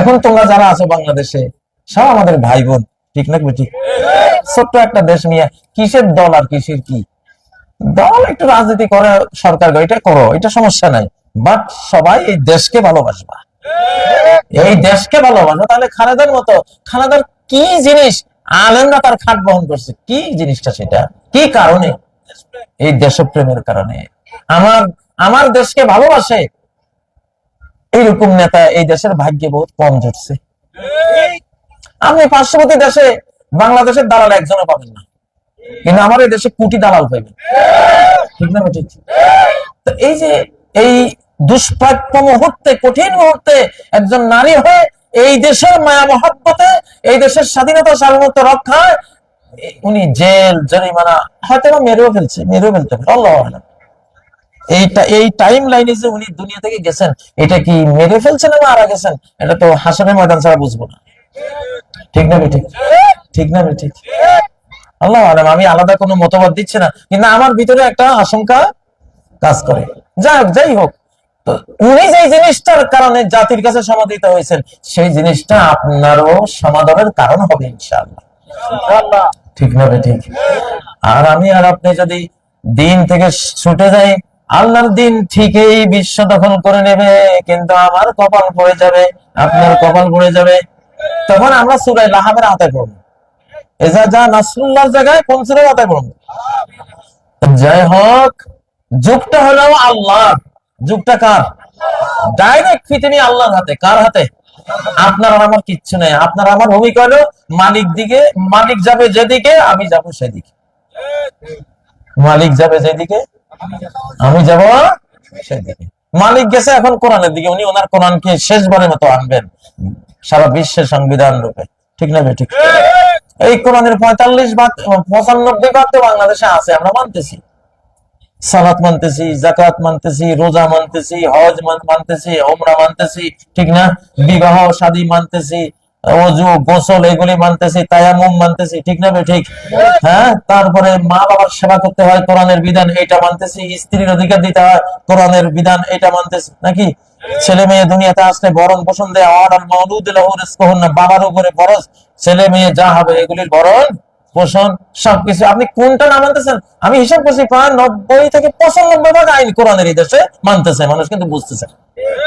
এখন তোমরা যারা আছো বাংলাদেশে, সব আমাদের ভাই বোন ঠিক না বেটি ছোট্ট একটা দেশ নিয়ে, কিসের দল আর কিসের কি? দল একটু রাজনীতি করে সরকার, এটা করো, এটা সমস্যা নাই। বাট সবাই এই দেশকে ভালোবাসবা। এই দেশকে ভালোবাসো, তাহলে খালেদার মতো, খালেদার কি জিনিস আলেমরা তার খাট বহন করছে? কি জিনিসটা সেটা? কি কারণে? এই দেশপ্রেমের কারণে। আমার আমার দেশকে ভালোবাসে এইরকম নেতা এই দেশের ভাগ্যে বহুত কম জুটছে আপনি পার্শ্ববর্তী দেশে বাংলাদেশের দালাল একজনও পাবেন না। কিন্তু আমার এই দেশে কোটি দালাল পাইবেন ঠিক না ঠিক তো এই যে এই দুষ্প্রাপ্য মুহূর্তে, কঠিন মুহূর্তে একজন নারী হয়ে এই দেশের মায়া মহাব্বতে, এই দেশের স্বাধীনতা, সার্বভৌমত্ব রক্ষায় উনি জেল, জরিমানা হয়তো মেরেও ফেলছে, মেরেও ফেলতে পারে। আল্লাহ আলাম। এইটা এই টাইম লাইনে যে উনি দুনিয়া থেকে গেছেন এটা কি মেরে ফেলছেন না মারা গেছেন? এটা তো হাসনের ময়দান ছাড়া বুঝব না। ঠিক না ঠিক ঠিক না ঠিক আল্লাহ আলম আমি আলাদা কোনো মতবাদ দিচ্ছি না কিন্তু আমার ভিতরে একটা আশঙ্কা কাজ করে। যাই হোক যাই হোক তো উনি যে জিনিসটার কারণে জাতির কাছে সমাদিত হয়েছেন সেই জিনিসটা আপনারও সমাদরের কারণ হবে ইনশাআল্লাহ। ঠিক না ঠিক আর আমি আর আপনি যদি দিন থেকে ছুটে যাই আল্লাহর দিন ঠিকই বিশ্ব দখল করে নেবে, কিন্তু আমার কপাল পড়ে যাবে, আপনার কপাল পড়ে যাবে। তখন আমরা সুরাই লাহাবের হাতে পড়ব। এজা যা নাসরুল্লাহর জায়গায় কোন সুরের হাতে পড়ব? যাই হোক, যুগটা হলো আল্লাহ। যুগটা কার? ডাইরেক্ট পৃথিবী আল্লাহর হাতে। কার হাতে? আপনার আর আমার কিচ্ছু নেই। আপনার আমার ভূমিকা হলো মালিক দিকে, মালিক যাবে যেদিকে, আমি যাব সেদিকে। মালিক যাবে যেদিকে আমি যাব সেদিকে মালিক গেছে এখন কোরআনের দিকে, উনি ওনার কোরআনকে শেষবারের মতো আনবেন, সারা বিশ্বের সংবিধান রূপে। ঠিক না ঠিক? এই কোরআনের পঁয়তাল্লিশ ভাগ পঁচানব্বই ভাগ তো বাংলাদেশে আছে, আমরা মানতেছি। সালাত মানতেছি জাকাত মানতেছি, রোজা মানতেছি, হজ মানতেছি, ওমরা মানতেছি, ঠিক না? বিবাহ, শাদী মানতেছি অজু গোসল, এগুলি মানতেছি তায়ামুম মানতেছি, ঠিক না? ঠিক? হ্যাঁ? তারপরে মা বাবার সেবা করতে হয়, কোরআনের বিধান এটা মানতেছি, স্ত্রীর অধিকার দিতে হয়, কোরআনের বিধান এটা মানতেছি, নাকি? ছেলে মেয়ে দুনিয়াতে আসলে বরণ পোষণ দেয় আর মৌলুদ না, বাবার উপরে বরস ছেলে মেয়ে যা হবে এগুলির বরণ পোষণ, সবকিছু। আপনি কোনটা না মানতেছেন? আমি হিসাব করছি প্রায় নব্বই থেকে পঁচানব্বই ভাগ আইন কোরআনের এই দেশে মানতেছে, মানুষ কিন্তু বুঝতেছে।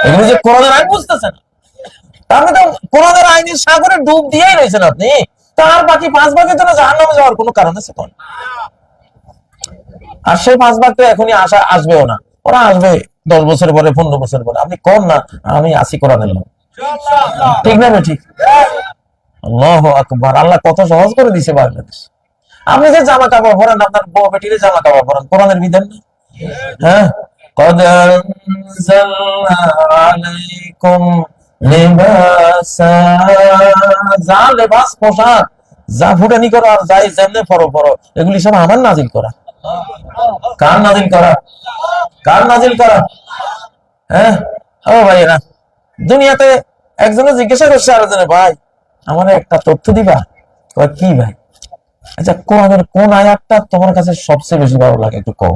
এগুলি যে কোরআনের আইন বুঝতেছে না। আপনি তো কোরআনের আইনের সাগরে ডুব দিয়েই রয়েছেন আপনি তার বাকি পাঁচ ভাগের জন্য জাহান নামে যাওয়ার কোনো কারণ আছে কোন আর সেই পাঁচ ভাগ তো এখনই আসা আসবেও না ওরা আসবে দশ বছর পরে পনেরো বছর পরে আপনি কোন না আমি আসি কোরআনের লোক ঠিক না ঠিক আল্লাহ আকবার আল্লাহ কত সহজ করে দিছে বাংলাদেশ আপনি যে জামা কাপড় পরেন আপনার বউ বেটিরে জামা কাপড় পরেন কোরআনের বিধান নেই হ্যাঁ قد أنزلنا عليكم لباسا যা লেবাস, পোশাক, যা ফুটানি যাই পরো পরো। এগুলি সব আমার নাজিল করা। কার নাজিল করা? কার নাজিল করা? হ্যাঁ? ও দুনিয়াতে একজনে জিজ্ঞাসা করছে আরেকজনে, ভাই, আমার একটা তথ্য দিবা? কি ভাই? আচ্ছা কোরআনের কোন আয়াতটা তোমার কাছে সবচেয়ে বেশি ভালো লাগে একটু কও?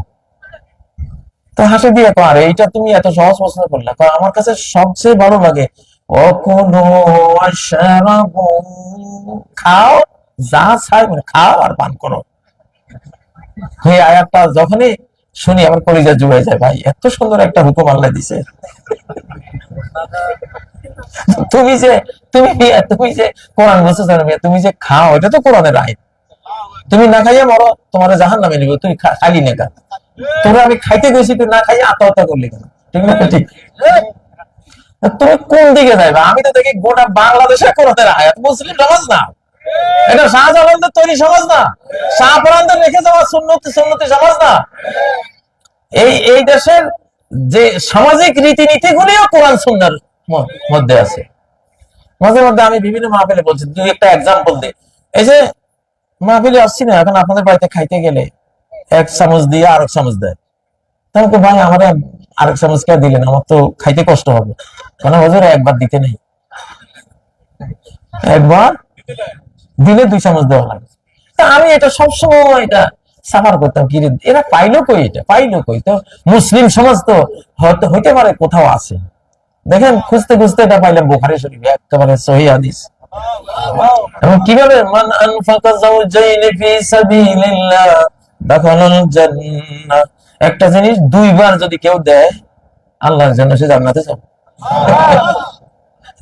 তো হাসি দিয়ে কো আরে, এইটা তুমি এত সহজ প্রশ্ন করলে। আমার কাছে সবচেয়ে ভালো লাগে খাও, যা মানে খাও আর পান করো। আয়াতটা যখনই শুনি আমার কলিজা জুড়ে যায়, ভাই, এত সুন্দর একটা হুকুম আল্লাহ দিছে। তুমি যে, তুমি তুমি যে কোরআন তুমি যে খাও, এটা তো কোরআনের আইন তুমি না খাইয়া মরো, তোমার জাহান নামে নিবে খা- খালি নেকা তোরা আমি খাইতে গেছি, তুই না খাইয়া আত্মহত্যা করলি কেন? ঠিক না, ঠিক? তুমি কোন দিকে যাইবা? আমি তো দেখি গোটা বাংলাদেশে কোরআনের আয়াত মুসলিম সমাজ না। এটা শাহজালালদের তৈরি সমাজ না। শাহপুরানদের রেখে যাওয়া সুন্নতি সুন্নতি সমাজ না। এই এই দেশের যে সামাজিক রীতিনীতি গুলিও কোরআন সুন্নার ম- মধ্যে আছে। মাঝে মধ্যে আমি বিভিন্ন মাহফিলে বলছি দুই একটা এক্সাম্পল দিই। এই যে মাহফিলে আসছি না, এখন আপনাদের বাড়িতে খাইতে গেলে এক চামচ দিয়ে আরেক চামচ দেয়। তাহলে তো ভাই আমার আরেক চামচ কে দিলেন, আমার তো খাইতে কষ্ট হবে। কেন হুজুর একবার দিতে নেই? একবার দিলে দুই চামচ দেওয়া লাগে। আমি এটা সবসময় এটা সাফার করতাম, কি এরা পাইলো কই এটা? পাইলো কই? তো মুসলিম সমাজ তো হইতে পারে কোথাও আছে। দেখেন, খুঁজতে খুঁজতে এটা পাইলাম বোখারি শরীফে, একেবারে সহি হাদিস। এবং কীভাবে, মান আনফাকা যাওজাইনি ফি সাবিলিল্লাহ, দাখালাল জান্নাহ। একটা জিনিস দুইবার যদি কেউ দেয়, আল্লাহর জন্য সে জান্নাতে যাবে।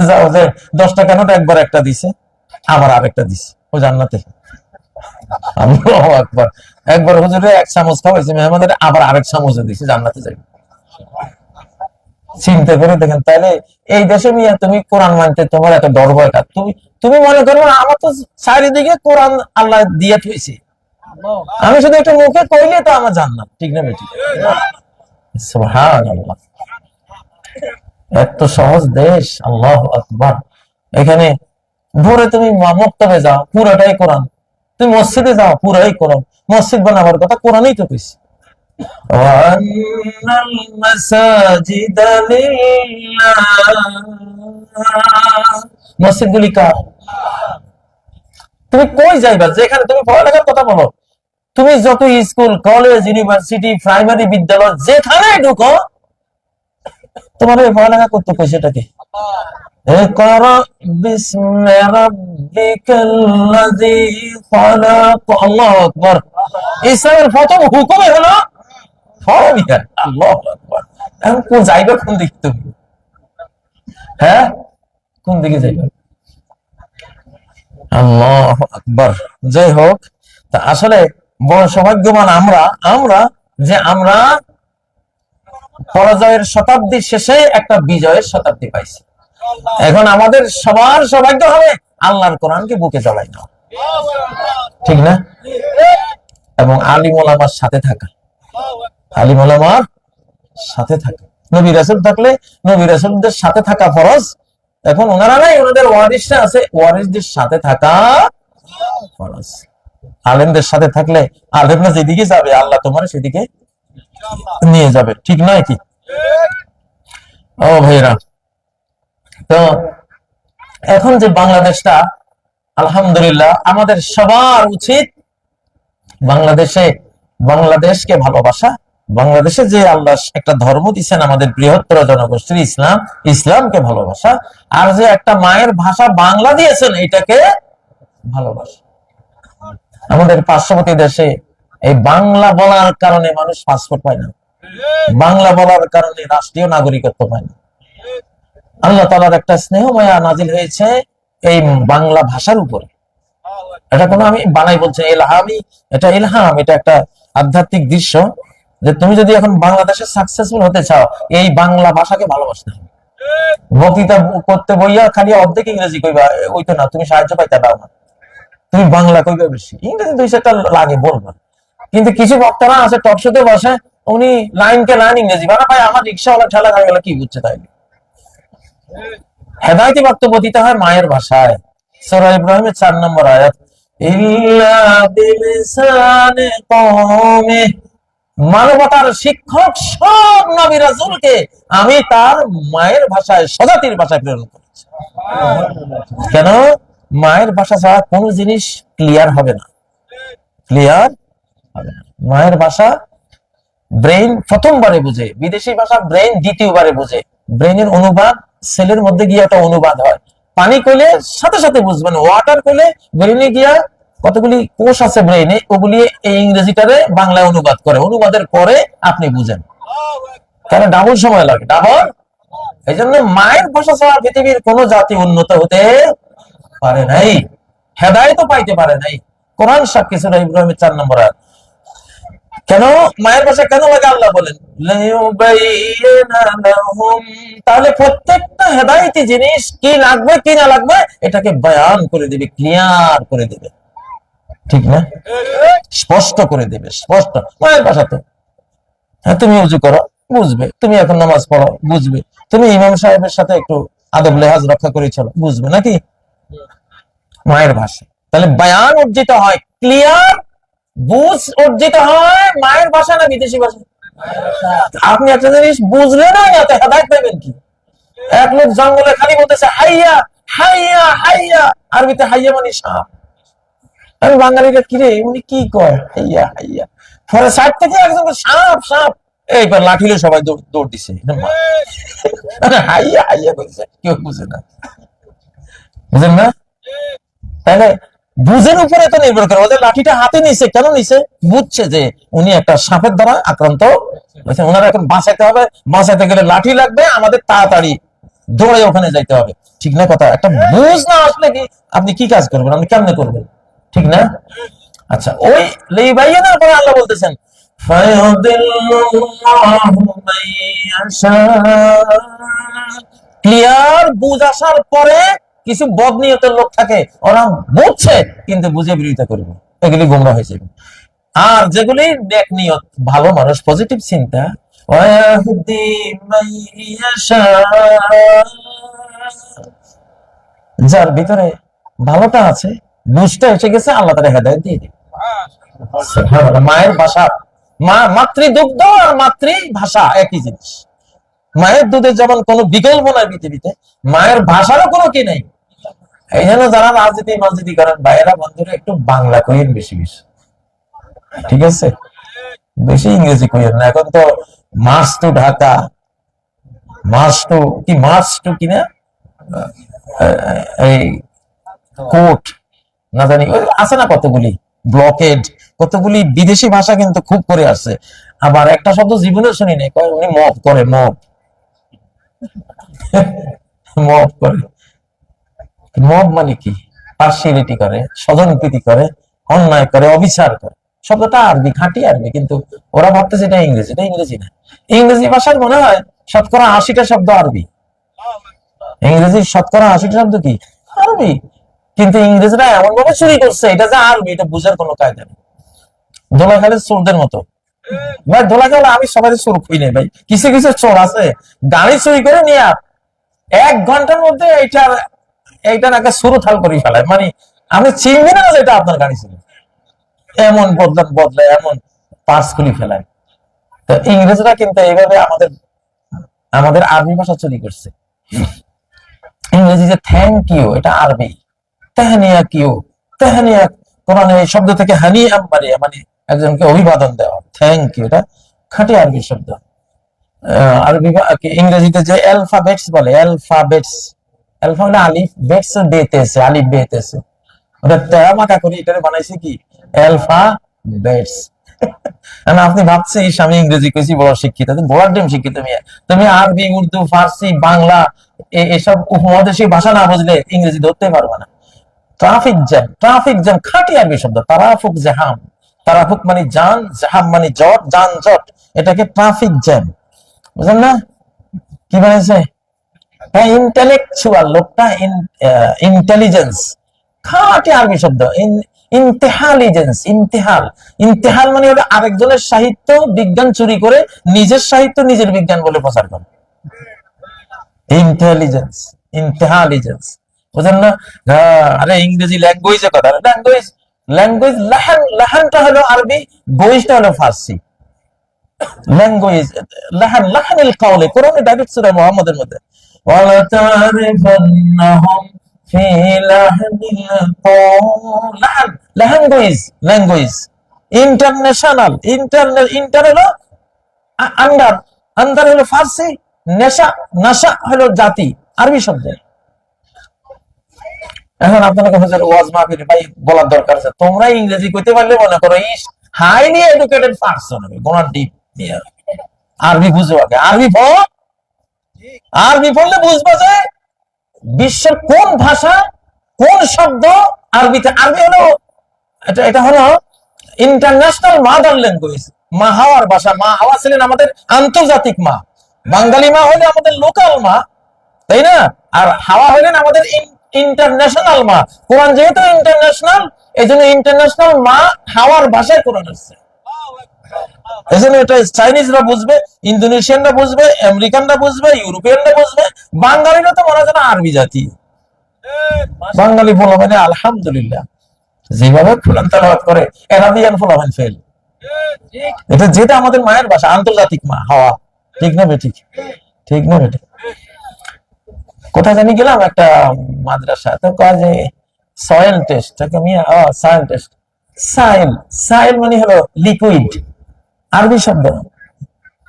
যাও যে, দশটা কেন একবার একটা দিছে, আবার আরেকটা দিছে, ও জান্নাতে। আকবার। একবার হুজুরে এক চামচ খাওয়াইছে মেহমানের আবার আরেক চামচও দিছে, জান্নাতে যাবে। চিন্তা করে দেখেন তাহলে এই দেশে মিয়া, তুমি কোরআন মানতে তোমার এত ভয় তুমি তুমি মনে করো আমার তো চারিদিকে কোরআন আল্লাহ দিয়ে থইছে। আমি শুধু একটু মুখে কইলে তো আমার জানলাম ঠিক না বেটি? এত সহজ দেশ আল্লাহ আকবর। এখানে ভোরে তুমি মক্তবে যাও পুরাটাই কোরআন। তুমি মসজিদে যাও পুরাই কোরআন। মসজিদ বানাবার কথা কোরআনই তো কইছি। মসজিদ গুলি কার? তুমি কই যাইবা? যেখানে তুমি পড়ালেখার কথা বলো। তুমি যত স্কুল, কলেজ ইউনিভার্সিটি প্রাইমারি বিদ্যালয় যেখানে ঢুকো, তোমার ওই পড়ালেখা করতে কইছে এটাকে কোন দিকে তুমি? হ্যাঁ? কোন দিকে আল্লাহ আকবর। যাই হোক, তা আসলে বড় সৌভাগ্যবান আমরা আমরা যে আমরা পরাজয়ের শতাব্দীর শেষে একটা বিজয়ের শতাব্দী পাইছি। এখন আমাদের সবার সৌভাগ্য হবে আল্লাহর কোরআনকে বুকে জড়াই না ঠিক না? এবং আলিম ওলামার সাথে থাকা। আলিম ওলামার সাথে থাকা। নবী রাসুল থাকলে নবী রাসুলদের সাথে থাকা ফরজ। এখন ওনারা নাই, ওনাদের ওয়ারিসটা আছে। ওয়ারিসদের সাথে থাকা ফরজ। আলেমদের সাথে থাকলে আলেমরা যেদিকে যাবে, আল্লাহ তোমার সেদিকে নিয়ে যাবে। ঠিক নয় কি? ও ভাইরা তো এখন যে বাংলাদেশটা, আলহামদুলিল্লাহ, আমাদের সবার উচিত বাংলাদেশে, বাংলাদেশকে ভালোবাসা। বাংলাদেশে যে আল্লাহ একটা ধর্ম দিচ্ছেন আমাদের বৃহত্তর জনগোষ্ঠীর ইসলাম, ইসলামকে ভালোবাসা। আর যে একটা মায়ের ভাষা বাংলা দিয়েছেন, এটাকে ভালোবাসা। আমাদের পার্শ্ববর্তী দেশে এই বাংলা বলার কারণে মানুষ পাসপোর্ট পায় না। বাংলা বলার কারণে রাষ্ট্রীয় নাগরিকত্ব পায় না। আল্লাহ তালার একটা স্নেহ মায়া নাজিল হয়েছে এই বাংলা ভাষার উপরে। এটা কোনো আমি বানাই বলছি এলহামি এটা এলহাম এটা একটা আধ্যাত্মিক দৃশ্য যে তুমি যদি এখন বাংলাদেশে সাকসেসফুল হতে চাও, এই বাংলা ভাষাকে ভালোবাসতে হবে। বক্তৃতা করতে বইয়া খালি অর্ধেক ইংরেজি কইবা, ওই তো না, তুমি সাহায্য পাইতে দাও না। তুমি বাংলা কইবা বেশি। ইংরেজি দুই চারটা লাগে বলবা কিন্তু কিছু বক্তারা আছে, টকশোতে বসে, উনি লাইনকে লাইন ইংরেজি বানা ভাই আমার রিক্সাওয়ালা ঠেলা গেলে, কি বুঝছে তাই? হেদায়তি বক্তব্য দিতে হয় মায়ের ভাষায়। সূরা ইব্রাহিমের চার নম্বর আয়াত মানবতার শিক্ষক সব নবী রাসূলকে আমি তার মায়ের ভাষায় সজাতির ভাষায় প্রেরণ করেছি। কেন? মায়ের ভাষা ছাড়া কোনো জিনিস ক্লিয়ার হবে না। ক্লিয়ার হবে না। মায়ের ভাষা ব্রেইন প্রথমবারে বুঝে, বিদেশি ভাষা ব্রেইন দ্বিতীয়বারে বুঝে। ব্রেইনের অনুবাদ, সেলের মধ্যে গিয়ে একটা অনুবাদ হয়। পানি কইলে সাথে সাথে বুঝবেন ওয়াটার কইলে ব্রেইনে গিয়া কতগুলি কোষ আছে ব্রেইনে, ওগুলি এই ইংরেজিটারে বাংলায় অনুবাদ করে। অনুবাদের পরে আপনি বুঝেন। তাহলে ডাবল সময় লাগে। ডাবল এই জন্য মায়ের ভাষা ছাড়া পৃথিবীর কোন জাতি উন্নত হতে পারে নাই। হেদায়ত পাইতে পারে নাই। কোরআন সাক্ষী সুরা ইব্রাহিমের চার নম্বর আয়াত। কেন? মায়ের ভাষা কেন লাগে আল্লাহ বলেন? তাহলে প্রত্যেকটা হেদায়তি জিনিস কি লাগবে, কি না লাগবে, এটাকে বয়ান করে দিবে, ক্লিয়ার করে দিবে। ঠিক না? স্পষ্ট করে দিবে, স্পষ্ট। মায়ের ভাষা তো। হ্যাঁ তুমি উজু করো, বুঝবে। তুমি এখন নামাজ পড়ো, বুঝবে। তুমি ইমাম সাহেবের সাথে একটু আদব লেহাজ রক্ষা করে চলো, বুঝবে নাকি? মায়ের ভাষা। তাহলে বয়ান অর্জিত হয় ক্লিয়ার বুঝ অর্জিত হয় মায়ের ভাষা না বিদেশি ভাষা? আপনি একটা জিনিস বুঝলেন না কি? এক লোক জঙ্গলে খালি বলতেছে, হাইয়া হাইয়া হাইয়া। আরবিতে হাইয়া মানে সাপ। আমি বাঙালিরা কিরে, উনি কি কয়? হাইয়া হাইয়া। পরে সাইড থেকে একজন সাপ সাপ। এইবার লাঠিলে সবাই দৌড় দৌড় দিছে। হাইয়া হাইয়া বলছে, কেউ বুঝে না। বুঝেন না? তাহলে বুঝের উপরে তো নির্ভর করে। ওদের লাঠিটা হাতে নিছে, কেন নিছে? বুঝছে যে উনি একটা সাপের দ্বারা আক্রান্ত ওনারা এখন বাঁচাইতে হবে। বাঁচাইতে গেলে লাঠি লাগবে। আমাদের তাড়াতাড়ি দৌড়ে ওখানে যাইতে হবে। ঠিক না কথা? একটা বুঝ না আসলে কি? আপনি কি কাজ করবেন? আপনি কেমনে করবেন? ঠিক না? আচ্ছা ওই লেবাইয়া না, পরে আল্লাহ বলতেছেন ক্লিয়ার বুঝ আসার পরে কিছু বদনিয়তের লোক থাকে ওরা বুঝছে কিন্তু বুঝে বিরোধিতা করবে এগুলি গুমরা হয়ে যাবে। আর যেগুলি নেক নিয়ত, ভালো মানুষ পজিটিভ চিন্তা। যার ভিতরে ভালোটা আছে বুঝটা এসে গেছে, আল্লাহ তারা হেদায়ত দিয়ে দিবে। মায়ের ভাষা, মা, মাতৃদুগ্ধ আর মাতৃ ভাষা, একই জিনিস। মায়ের দুধের যেমন কোনো বিকল্প নাই পৃথিবীতে, মায়ের ভাষারও কোনো কি নেই। এই জন্য যারা রাজনীতি মাজনীতি করেন ভাইয়েরা, বন্ধুরা, একটু বাংলা কইেন বেশি বেশি। ঠিক আছে? বেশি ইংরেজি না। এখন তো মাস টু ঢাকা। মাস টু কি মাস টু কিনা এই কোর্ট না জানি আছে না কতগুলি? ব্লকেড, কতগুলি বিদেশি ভাষা কিন্তু খুব করে আসছে। আবার একটা শব্দ জীবনে শুনি নাই। উনি মপ করে মপ মপ করে। মব মানে কি? পার্সিয়ালিটি করে, স্বজনপ্রীতি করে, অন্যায় করে, অবিচার করে। শব্দটা আরবি, খাঁটি আরবি, কিন্তু ওরা ভাবতেছে এটা ইংরেজি এটা ইংরেজি না। ইংরেজি ভাষার মনে হয় শতকরা আশিটা শব্দ আরবি। ইংরেজির শতকরা আশিটা শব্দ কি? আরবি। কিন্তু ইংরেজরা এমন ভাবে চুরি করছে, এটা যে আরবি, এটা বুঝার কোনো কায়দা নেই। দোলা খালের চোরদের মতো। ভাই দোলা খালে আমি সবাই চোর খুই নেই, ভাই। কিছু কিছু চোর আছে, গাড়ি চুরি করে নিয়ে এক ঘণ্টার মধ্যে এইটার এইটার একটা শুরু থাল করে ফেলায়। মানে আপনি চিনবেন না আপনার গাড়ি ছিল এমন এমন পার্স খুলি ফেলায়। তো ইংরেজরা কিন্তু এইভাবে আমাদের আমাদের আরবি ভাষা চুরি করছে। ইংরেজি যে থ্যাংক ইউ এটা আরবি। তেহানিয়া কিউ, তেহানিয়া এই শব্দ থেকে হানি আম্বারিয়া মানে একজনকে অভিবাদন দেওয়া। থ্যাংক ইউ এটা খাঁটি আরবি শব্দ। আরবি ইংরেজিতে যে অ্যালফাবেটস বলে অ্যালফাবেটস অ্যালফা মানে আলিফ বেটস বেতেছে আলিফ বেতেছে ওটা তেরা মাকা করে এটারে বানাইছে কি অ্যালফা বেটস আর আপনি ভাবছেন আমি ইংরেজি কইছি বড় শিক্ষিত। বড় ডিম শিক্ষিত মিয়া। তুমি আরবি, উর্দু, ফার্সি, বাংলা এসব উপমহাদেশিক ভাষা না বুঝলে ইংরেজি ধরতে পারবে না। ট্রাফিক জ্যাম ট্রাফিক জ্যাম, খাঁটি আরবি শব্দ। তারাফুক জাহাম। তারাফুক মানে যান জাহাম মানে জট যান জট। এটাকে ট্রাফিক জ্যাম। বুঝলেন না? কি বানিয়েছে হ্যাঁ ইন্টেলেকচুয়াল লোকটা ইন্টেলিজেন্স খাঁটি আরবি শব্দ। ইন্তেহালিজেন্স ইন্তেহাল ইন্তেহাল মানে হলো আরেকজনের সাহিত্য বিজ্ঞান চুরি করে নিজের সাহিত্য নিজের বিজ্ঞান বলে প্রচার করে। ইন্টেলিজেন্স ইন্তেহালিজেন্স বুঝেন না? হ্যাঁ, আরে ইংরেজি ল্যাঙ্গুয়েজের কথা। ল্যাঙ্গুয়েজ ল্যাঙ্গুয়েজ লাহান লাহানটা হলো আরবি বইটা হলো ফার্সি। ল্যাঙ্গুয়েজ লাহান লাহানিল কাউলে কোরআনে ডাইরেক্ট সূরা মুহাম্মাদের মধ্যে। লাহনিল কাউল লাহান language language international internal inter হলো আন্ডার আন্ডার হলো ফার্সি, নেশা, নাশা হলো জাতি, আরবি শব্দ। এখন আপনাকে হুজুর ওয়াজ মাহফিল ভাই বলার দরকার আছে, তোমরা ইংরেজি কইতে পারলে মনে করো, ইস হাইলি এডুকেটেড পারসন হবে। গোনার ডিপ নিয়ে। আরবি বুঝো আগে। আরবি পড়ো আরবি পড়লে বুঝব যে বিশ্বের কোন ভাষা, কোন শব্দ আরবিতে, আরবি হলো, এটা এটা হলো ইন্টারন্যাশনাল মাদার ল্যাঙ্গুয়েজ মা হাওয়ার ভাষা, মা হাওয়া ছিলেন আমাদের আন্তর্জাতিক মা। বাঙালি মা হলে আমাদের লোকাল মা, তাই না? আর হাওয়া হলেন আমাদের ইন্টারন্যাশনাল মা। কোরআন যেহেতু ইন্টারন্যাশনাল এই জন্য ইন্টারন্যাশনাল মা হাওয়ার ভাষায় কোরআন আসছে। এই জন্য এটা চাইনিজরা বুঝবে ইন্দোনেশিয়ানরা বুঝবে আমেরিকানরা বুঝবে ইউরোপিয়ানরা বুঝবে, বাঙালিরা তো মনে হয় আরবি জাতি। বাঙালি বলা মানে আলহামদুলিল্লাহ। যেভাবে ফুলান করে এরাবিয়ান ফুলাবেন ফেল। এটা যেটা আমাদের মায়ের ভাষা, আন্তর্জাতিক মা, হাওয়া। ঠিক না বেঠিক? ঠিক না বেঠিক? কোথায় জানি গেলাম একটা মাদ্রাসা, তো কাজে সয়েল টেস্ট মিয়া সয়েল টেস্ট সাইল সাইল মানে হলো লিকুইড আরবি শব্দ।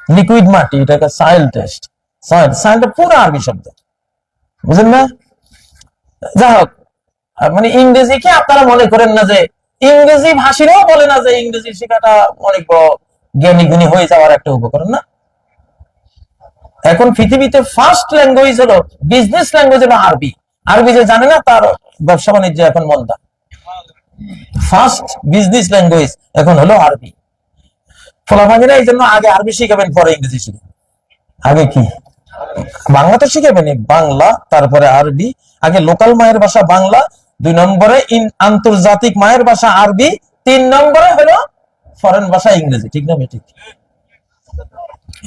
লিকুইড মাটি এটাকে সাইল টেস্ট সায়েন্স সায়েন্সটা পুরো আরবি শব্দ। বুঝলেন না? যাই হোক মানে ইংরেজিকে আপনারা মনে করেন না যে ইংরেজি ভাষীরাও বলে না যে ইংরেজি শেখাটা অনেক বড় জ্ঞানী গুণী হয়ে যাওয়ার একটা উপকরণ না? এখন পৃথিবীতে ফার্স্ট ল্যাঙ্গুয়েজ হলো বিজনেস ল্যাঙ্গুয়েজ হলো আরবি। আরবি যে জানে না, তার ব্যবসা বাণিজ্য এখন মন্দা। ফার্স্ট বিজনেস ল্যাঙ্গুয়েজ এখন হলো আরবি। ফলাফানিরা এই জন্য আগে আরবি শিখাবেন, পরে ইংরেজি শিখাবেন। আগে কি? বাংলা তো শিখাবেন, বাংলা, তারপরে আরবি, আগে লোকাল মায়ের ভাষা বাংলা, দুই নম্বরে আন্তর্জাতিক মায়ের ভাষা আরবি, তিন নম্বরে হলো ফরেন ভাষা ইংরেজি, ঠিক না ঠিক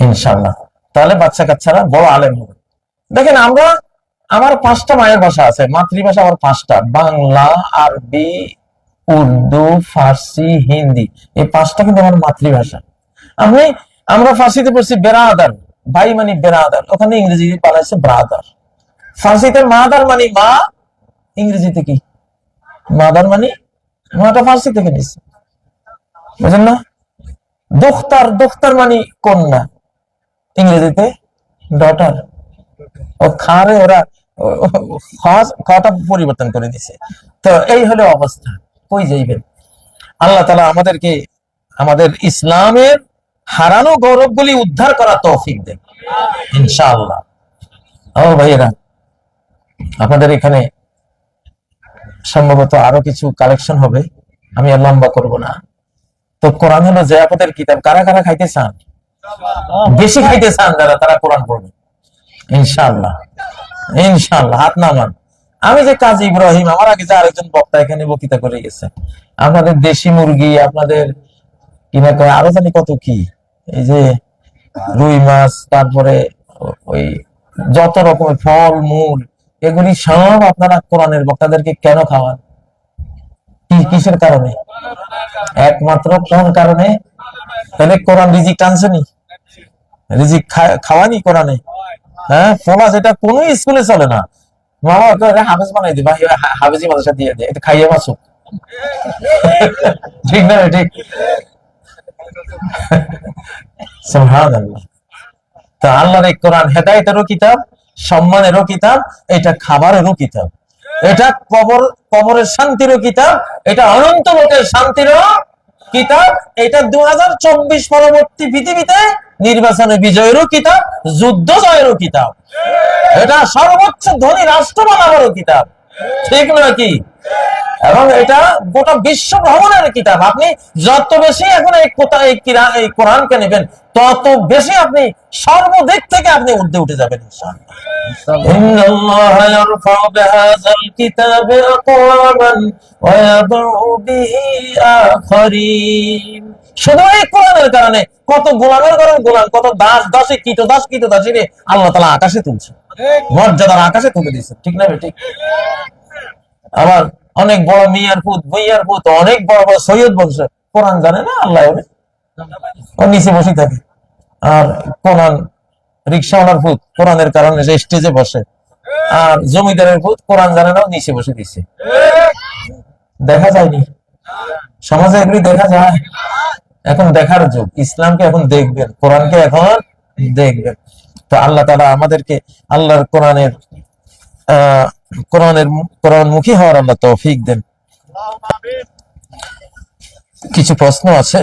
ইনশাল্লাহ তাহলে বাচ্চা কাচ্চারা বড় আলেম হবে। দেখেন, আমরা, আমার পাঁচটা মায়ের ভাষা আছে, মাতৃভাষা আমার পাঁচটা, বাংলা, আরবি, উর্দু, ফার্সি, হিন্দি, এই পাঁচটা কিন্তু আমার মাতৃভাষা। আমি, আমরা ফার্সিতে পড়ছি বেরাদার, ভাই মানে বেরাদার, ওখানে ইংরেজি পালাইছে ব্রাদার। ফার্সিতে মাদার মানে মা, ইংরেজিতে কি? মাদার মানে মাটা ফার্সি থেকে নিচ্ছে বুঝলেন না? দোখতার দোখতার মানে কন্যা, ইংরেজিতে ডটার ও খারে, ওরা ও- পরিবর্তন করে দিছে। তো এই হলো অবস্থা, কই যাইবেন? আল্লাহ তালা আমাদেরকে, আমাদের ইসলামের হারানো গৌরবগুলি উদ্ধার করা তৌফিক দেন। ইনশাআল্লাহ। ও ভাইয়েরা, আপনাদের এখানে সম্ভবত আরও কিছু কালেকশন হবে, আমি আর লম্বা করব না। তো কোরআন হলো জয়াপতের কিতাব। কারা কারা খাইতে চান? বেশি খাইতে চান যারা, তারা কোরআন পড়বে। ইনশাআল্লাহ। ইনশাআল্লাহ, হাত নামান। আমি যে কাজী ইব্রাহিম, আমার আগে যে আরেকজন বক্তা এখানে বক্তৃতা করে গেছে। আপনাদের দেশি মুরগি, আপনাদের কিনা কয়, আরও জানি কত কি। এই যে রুই মাছ, তারপরে ওই যত রকমের ফল, মূল, এগুলি সব আপনারা কোরআনের বক্তাদেরকে কেন খাওয়ান? কিসের কারণে? একমাত্র কোন কারণে? তাহলে কোরআন রিজিক টানছেনি রিজিক খাওয়ানি কোরআনে। হ্যাঁ ফলা যেটা কোন স্কুলে চলে না। মামা হাফেজ বানাই দিবা হাফেজি মাদ্রাসা দিয়ে দে, এটা খাইয়ে বাঁচো ঠিক না ঠিক? তা আল্লাহর এই কোরআন হেদায়েতেরও কিতাব, সম্মানেরও কিতাব, এটা খাবারেরও কিতাব। এটা কবর, কবরের শান্তিরও কিতাব, এটা অনন্ত লোকের শান্তিরও কিতাব, এটা দু হাজার চব্বিশ পরবর্তী পৃথিবীতে নির্বাচনে বিজয়েরও কিতাব, যুদ্ধ জয়েরও কিতাব। এটা সর্বোচ্চ ধনী রাষ্ট্র বানাবারও কিতাব। ঠিক নাকি এবং এটা গোটা বিশ্ব ভ্রমণের কিতাব। আপনি যত বেশি এখন এই এই কোরআনকে নেবেন তত বেশি আপনি সর্বদিক থেকে আপনি উর্ধে উঠে যাবেন শুধু এই কোরআনের কারণে কত গোলামের কারণে গোলাম কত দাস দাসে কীট দাস কীট দাসে আল্লাহ তালা আকাশে তুলছে। মর্যাদার আকাশে তুলে দিচ্ছে ঠিক না ঠিক? আবার অনেক বড় মিয়ার পুত বইয়ার পুত, অনেক বড় বড় সৈয়দ বংশ। কোরআন জানে না? আল্লাহ ও নিচে বসে থাকে। আর কোরআন রিক্সাওয়ালার পুত, কোরআনের কারণে সে স্টেজে বসে। আর জমিদারের পুত, কোরআন জানে না নিচে বসে দিচ্ছে দেখা যায়নি। সমাজে এগুলি দেখা যায়। এখন দেখার যুগ। ইসলামকে এখন দেখবেন, কোরআনকে এখন দেখবেন। তো আল্লাহ তালা আমাদেরকে আল্লাহর কোরআনের, আহ কোরআনের কোরআন মুখী হওয়ার আল্লাহ তৌফিক দেন। কিছু প্রশ্ন আছে।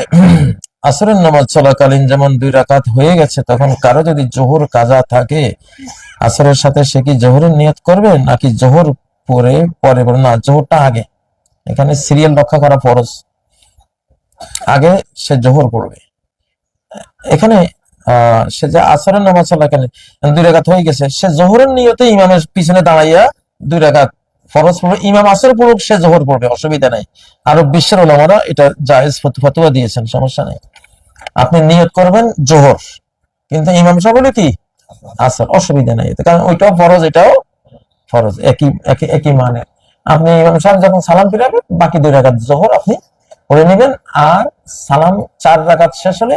আসরের নামাজ চলাকালীন যেমন দুই রাকাত হয়ে গেছে, তখন কারও যদি জোহর কাজা থাকে, আসরের সাথে সে কি জোহরের নিয়ত করবে, নাকি জোহর পরে পরে না, জোহরটা আগে। এখানে সিরিয়াল রক্ষা করা ফরজ। আগে সে জোহর পড়বে। এখানে সে যে আসরের নামাজ চলাকালীন, দুই রাকাত হয়ে গেছে, সে জোহরের নিয়তে ইমামের পিছনে দাঁড়াইয়া দুই রাকাত ফরজ পড়বে, ইমাম আসর পড়ুক, সে জোহর পড়বে, অসুবিধা নাই। আরও বিশ্বের ওলামারা এটা ফতু- ফতুয়া দিয়েছেন, সমস্যা নেই। আপনি নিয়ত করবেন জোহর, কিন্তু ইমাম সাহেব কি? আসর, অসুবিধা নাই কারণ ওইটাও ফরজ, এটাও ফরজ, একই একই একই মানে। আপনি ইমাম সাহেব যখন সালাম ফিরাবেন, বাকি দুই রাকাত জোহর আপনি পড়ে নেবেন, আর সালাম চার রাকাত শেষ হলে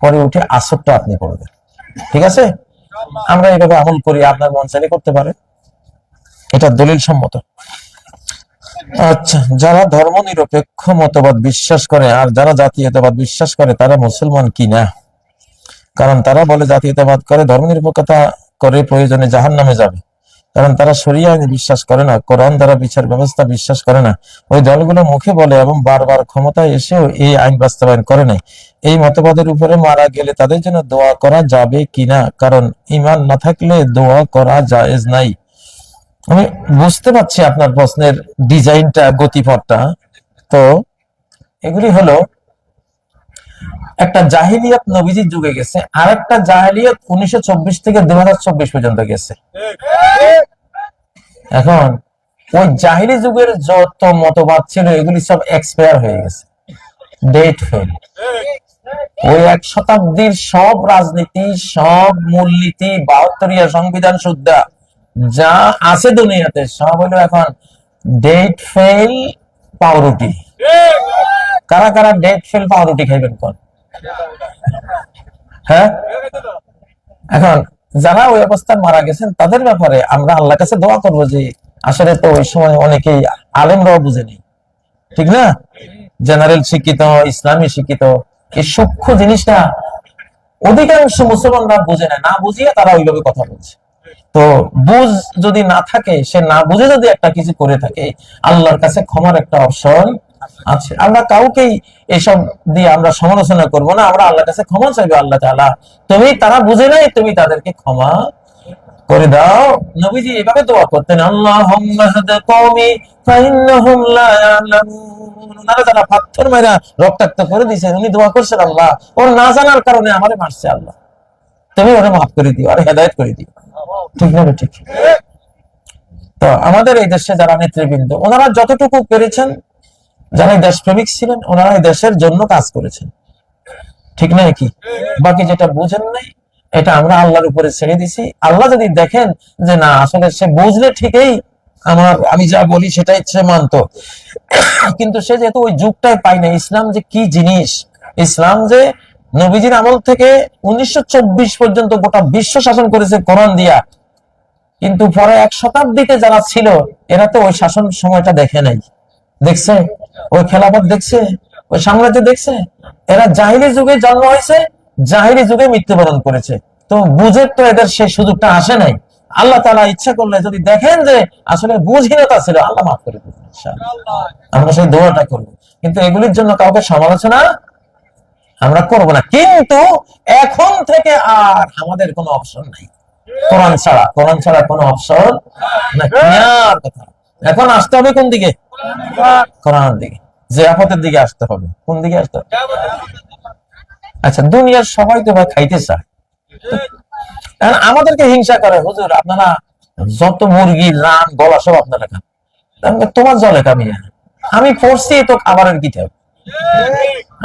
পরে উঠে আসরটা আপনি করবেন ঠিক আছে? আমরা এইভাবে আমল করি, আপনার মন চাইলে করতে পারে এটা দলিল সম্মত আচ্ছা যারা ধর্ম নিরপেক্ষ মতবাদ বিশ্বাস করে আর যারা জাতীয়তাবাদ বিশ্বাস করে, তারা মুসলমান কিনা কারণ তারা বলে জাতীয়তাবাদ করে ধর্ম নিরপেক্ষতা করে প্রয়োজনে জাহান নামে যাবে। কারণ তারা সরিয়ে বিশ্বাস করে না, কোরআন দ্বারা বিচার ব্যবস্থা বিশ্বাস করে না। ওই দলগুলো মুখে বলে এবং বারবার ক্ষমতায় এসেও এই আইন বাস্তবায়ন করে নাই। এই মতবাদের উপরে মারা গেলে তাদের জন্য দোয়া করা যাবে কিনা কারণ ইমান না থাকলে দোয়া করা জায়েজ নাই। আমি বুঝতে পারছি আপনার প্রশ্নের ডিজাইনটা, গতিপথটা। তো এগুলি হলো, একটা জাহিলিয়াত নবীজির যুগে গেছে আর একটা জাহিলিয়াত উনিশশো থেকে দুই পর্যন্ত গেছে। এখন, ওই জাহিলি যুগের যত মতবাদ ছিল, এগুলি সব এক্সপায়ার হয়ে গেছে। ডেট ফেল ওই এক শতাব্দীর সব রাজনীতি, সব মূলনীতি বাহাত্তরিয়া সংবিধান সুদ্ধা যা আছে দুনিয়াতে, সব হলো এখন ডেট ফেল পাউরুটি। কারা কারা ডেট ফেল পাউরুটি খাইবেন কোন? হ্যাঁ? এখন যারা ওই অবস্থায় মারা গেছেন, তাদের ব্যাপারে আমরা আল্লাহ কাছে দোয়া করব যে, আসলে তো ওই সময় অনেকেই আলেমরাও বুঝেনি। ঠিক না? জেনারেল শিক্ষিত, ইসলামী শিক্ষিত, এই সূক্ষ্ম জিনিসটা অধিকাংশ মুসলমানরা বুঝে না। না বুঝিয়ে তারা ওইভাবে কথা বলছে। তো বুঝ যদি না থাকে, সে না বুঝে যদি একটা কিছু করে থাকে, আল্লাহর কাছে ক্ষমার একটা অপশন আছে। আমরা কাউকেই এসব দিয়ে আমরা সমালোচনা করব না, আমরা আল্লাহর কাছে ক্ষমা চাইব, আল্লাহ তাআলা। তুমি, তারা বুঝে নাই, তুমি তাদেরকে ক্ষমা করে দাও। নবীজি এভাবে দোয়া করতেন ইয়ালামুন। ওনারা যারা পাথর মেরা রক্তাক্ত করে দিয়েছেন, উনি দোয়া করছেন আল্লাহ। ওর না জানার কারণে আমারে মারছে আল্লাহ। তুমি ওরে মাফ করে দিও, আর হেদায়ত করে দিও। ঠিক তো আমাদের এই দেশে যারা নেতৃবৃন্দ, ওনারা যতটুকু পেরেছেন, যারা দেশপ্রেমিক ছিলেন, ওনারা এই দেশের জন্য কাজ করেছেন। ঠিক না কি? বাকি যেটা বুঝেন নাই, এটা আমরা আল্লাহর উপরে ছেড়ে দিছি। আল্লাহ যদি দেখেন যে না, আসলে সে বুঝলে ঠিকই, আমার আমি যা বলি সেটাই সে মানত। কিন্তু সে যেহেতু ওই যুগটাই পাই না ইসলাম যে কি জিনিস? ইসলাম যে নবীজির আমল থেকে উনিশশো চব্বিশ পর্যন্ত গোটা বিশ্ব শাসন করেছে কোরআন দিয়া। কিন্তু পরে এক শতাব্দীতে যারা ছিল, এরা তো ওই শাসন সময়টা দেখে নাই। দেখছে? ওই খেলাফত দেখছে? ওই সাম্রাজ্য দেখছে? এরা জাহিরি যুগে জন্ম হয়েছে জাহিরি যুগে মৃত্যুবরণ করেছে। তো বুঝে তো এদের সেই সুযোগটা আসে নাই। আল্লাহ তালা ইচ্ছা করলে যদি দেখেন যে আসলে বুঝহীনতা ছিল, আল্লাহ মাফ করে দেবেন আমরা সেই দোয়াটা করব। কিন্তু এগুলির জন্য কাউকে সমালোচনা আমরা করব না। কিন্তু এখন থেকে আর আমাদের কোনো অপশন নাই। কোরআন ছাড়া কোরআন ছাড়া কোনো অপশন এখন আসতে হবে কোন দিকে? কোরআনের দিকে। যে আপদের দিকে আসতে হবে। কোন দিকে আসতে হবে? আচ্ছা দুনিয়ার সবাই তো খাইতে চায়। আমাদেরকে হিংসা করে, হুজুর, আপনারা যত মুরগি, রান, গলা সব আপনারা খান। তোমার জলে কামিয়ে আমি পড়ছি তো খাবারের কিতাব।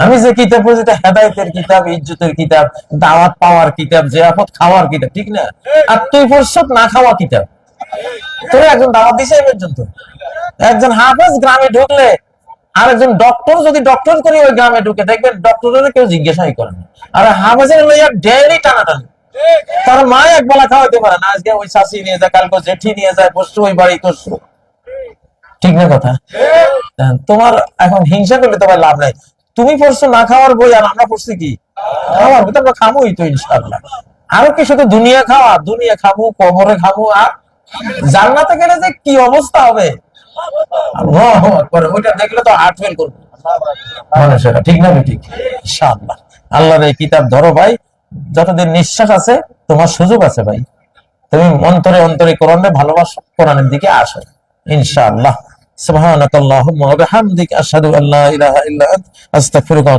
আমি যে কিতাব পড়ছি তা হেদায়তের কিতাব, ইজ্জতের কিতাব, দাওয়াত পাওয়ার কিতাব, জিয়াফত খাওয়ার কিতাব, ঠিক না? আর তুই পড়ছ না খাওয়া কিতাব। তোর একজন দাওয়াত দিছে পর্যন্ত। একজন হাফেজ গ্রামে ঢুকলে আর একজন ডক্টর যদি ডক্টর করে ওই গ্রামে ঢুকে, দেখবেন ডক্টরের কেউ জিজ্ঞাসাই করে না। আর হাফেজের লইয়া ডেইলি টানাটানি। তার মা এক বেলা খাওয়াইতে পারে না। আজকে ওই শাশি নিয়ে যায়, কালকে জেঠি নিয়ে যায় পরশু ওই বাড়ি তরশু ঠিক না কথা? হ্যাঁ, তোমার এখন হিংসা করলে তোমার লাভ নাই। তুমি পড়ছো না খাওয়ার বই আর আমরা পড়ছি কি? খাওয়ার বই আমরা খামোই তো ইনশাআল্লাহ। আরও কি শুধু দুনিয়া খাওয়া? দুনিয়া খাব কবরে খাব আর জান্নাতে গেলে যে কি অবস্থা হবে? ওইটা দেখলে তো হার্ট ফেল করবে। মানুষেরা ঠিক না ঠিক ইনশাআল্লাহ। আল্লাহর এই কিতাব ধরো ভাই যতদিন নিঃশ্বাস আছে তোমার সুযোগ আছে ভাই। তুমি অন্তরে অন্তরে কোরআনে ভালোবাসো কোরআনের দিকে আসো। ইনশাআল্লাহ সুবহানাকাল্লাহুম্মা ওয়া বিহামদিকা আশহাদু আল্লা ইলাহা ইল্লা আনতা আস্তাগফিরুকা